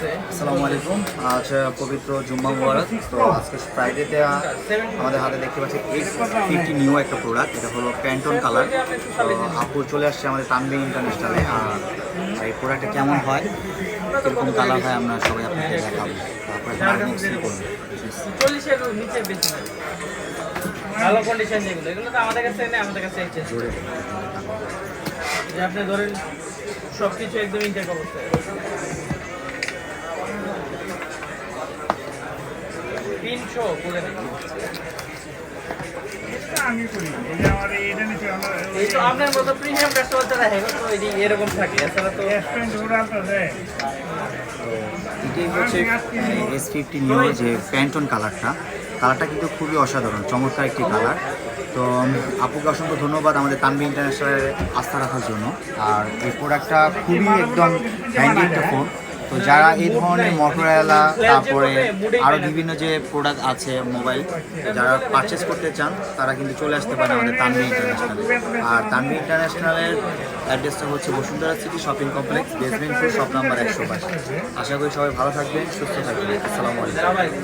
আসসালামু আলাইকুম। আজ পবিত্র জুম্মা মুবারক। তো আজকে ফ্রাইডেতে আমাদের হাতে দেখতে পাচ্ছি এইট ফিফটি নিউ একটা প্রোডাক্ট এটা হলো প্যান্টন কালার তো আপু চলে আসছে আমাদের তানবিং ইন্টারন্যাশনালে আর এই প্রোডাক্টটা কেমন হয় কীরকম কালার হয় আমরা সবাই আপনাকে দেখাবো। তারপরে চল্লিশের নিচে বেশি ভালো কন্ডিশন যেগুলো এগুলো তো আমাদের কাছে নেই আমাদের কাছে এসেছে আপনি ধরেন সব কিছু একদম ইনটেক অবস্থায়। এস ফিফটি নিউ যে প্যান্টন কালারটা কালারটা কিন্তু খুবই অসাধারণ, চমৎকার একটি কালার তো আপুকে অসংখ্য ধন্যবাদ আমাদের তানবি ইন্টারন্যাশনালে আস্থা রাখার জন্য। আর এই প্রোডাক্টটা খুবই একদম ফোন তো যারা এই ধরনের মোটরোলা, তারপরে আরও বিভিন্ন যে প্রোডাক্ট আছে মোবাইল যারা পারচেস করতে চান, তারা কিন্তু চলে আসতে পারে আমাদের তানবি ইন্টারন্যাশনালে আর তানবি ইন্টারন্যাশনালের অ্যাড্রেসটা হচ্ছে Bashundhara city shopping complex basement four shop number একশো পাঁচ আশা করি সবাই ভালো থাকবেন, সুস্থ থাকবেন। আসসালামু আলাইকুম।